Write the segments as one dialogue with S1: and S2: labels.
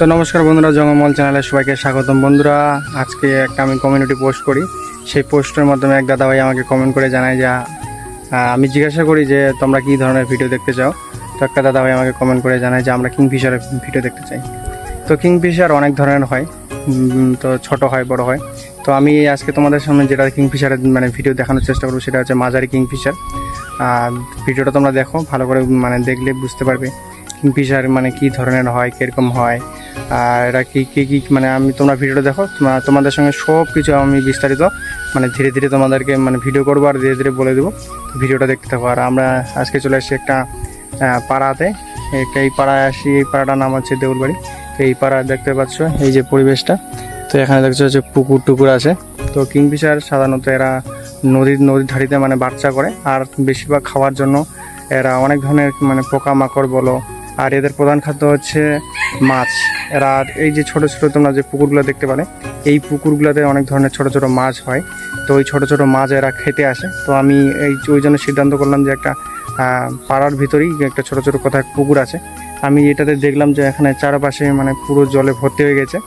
S1: তো নমস্কার বন্ধুরা জঙ্গমল চ্যানেলে সবাইকে স্বাগতম। বন্ধুরা, আজকে একটা আমি কমিউনিটি পোস্ট করি। সেই পোস্টের মাধ্যমে এক দাদাভাই আমাকে কমেন্ট করে জানায় যে আমি জিজ্ঞাসা করি যে, তোমরা কী ধরনের ভিডিও দেখতে চাও? তো একটা দাদাভাই আমাকে কমেন্ট করে জানায় যে, আমরা কিংফিশারের ভিডিও দেখতে চাই। তো কিংফিশার অনেক ধরনের হয়। তো ছোট হয়, বড় হয়। তো আমি আজকে তোমাদের সামনে যেটা কিংফিশারের মানে ভিডিও দেখানোর চেষ্টা করব, সেটা হচ্ছে মাঝারি কিংফিশার ভিডিওটা তোমরা দেখো, ভালো করে মানে দেখলে বুঝতে পারবে। কিংফিশার মানে কী ধরনের হয়, কীরকম হয় আর এটা কী কী কী মানে আমি তোমরা ভিডিওটা দেখো তোমাদের সঙ্গে সব কিছু আমি বিস্তারিত মানে ধীরে ধীরে তোমাদেরকে মানে ভিডিও করব আর ধীরে ধীরে বলে দেবো। ভিডিওটা দেখতে থাকো। আর আমরা আজকে চলে আসছি একটা পাড়াতে। এই পাড়ায় আসি, এই পাড়াটার নাম হচ্ছে দেউলবাড়ি। তো এই পাড়া দেখতে পাচ্ছ এই যে পরিবেশটা। তো এখানে দেখছ হচ্ছে পুকুর টুকুর আছে। তো কিংফিশার সাধারণত এরা নদীর নদীর ধারিতে মানে বাচ্চা করে। আর বেশিরভাগ খাওয়ার জন্য এরা অনেক ধরনের মানে পোকামাকড় বলো। আর এদের প্রধান খাদ্য হচ্ছে মাছ। এরা আর এই যে ছোট ছোট তোমরা যে পুকুরগুলো দেখতে পারে, এই পুকুরগুলোতে অনেক ধরনের ছোট ছোট মাছ হয়। তো ওই ছোট ছোট মাছ এরা খেতে আসে। তো আমি এই ওই জন্য সিদ্ধান্ত করলাম যে একটা পাড়ার ভিতরেই একটা ছোট ছোট কোথায় পুকুর আছে। আমি এটাতে দেখলাম যে এখানে চারপাশে মানে পুরো জলে ভর্তি হয়ে গেছে।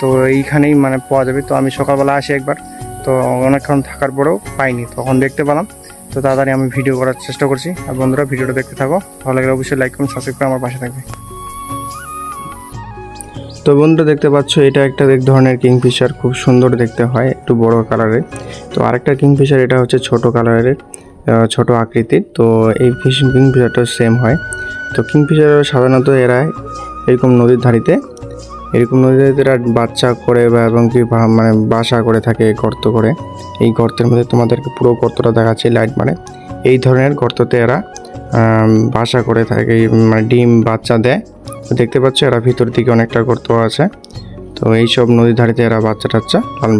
S1: তো এইখানেই মানে পাওয়া যাবে। তো আমি সকালবেলা আসি একবার। তো অনেকক্ষণ থাকার পরেও পাইনি। তখন দেখতে পেলাম। তো তাড়াতাড়ি আমি ভিডিও করার চেষ্টা করছি। আর বন্ধুরা, ভিডিওটা দেখতে থাকো। ভালো লাগলে অবশ্যই লাইক করুন সাবস্ক্রাইব করে আমার পাশে থাকবে। তো বন্ধুরা দেখতে পাচ্ছ, এটা একটা এক ধরনের কিংফিশার। খুব সুন্দর দেখতে হয়, একটু বড় কালারের। তো আরেকটা কিংফিশার, এটা হচ্ছে ছোট কালারের ছোট আকৃতির। তো এই ফিশ কিংফিশারটা সেম হয়। তো কিংফিশার সাধারণত এরা এরকম নদীর ধারিতে, এরকম নদীতে এরা বাচ্চা করে বা এবং কি মানে বাসা করে থাকে গর্ত করে। এই গর্তের মধ্যে তোমাদেরকে পুরো গর্তটা দেখাচ্ছে লাইট মানে। এই ধরনের গর্ততে এরা বাসা করে থাকে মানে ডিম বাচ্চা দেয়। দেখতে পাচ্ছ, এরা ভিতর দিকে অনেকটা গর্ত আছে। তো এইসব নদীর ধারিতে এরা বাচ্চা টাচ্চা লালন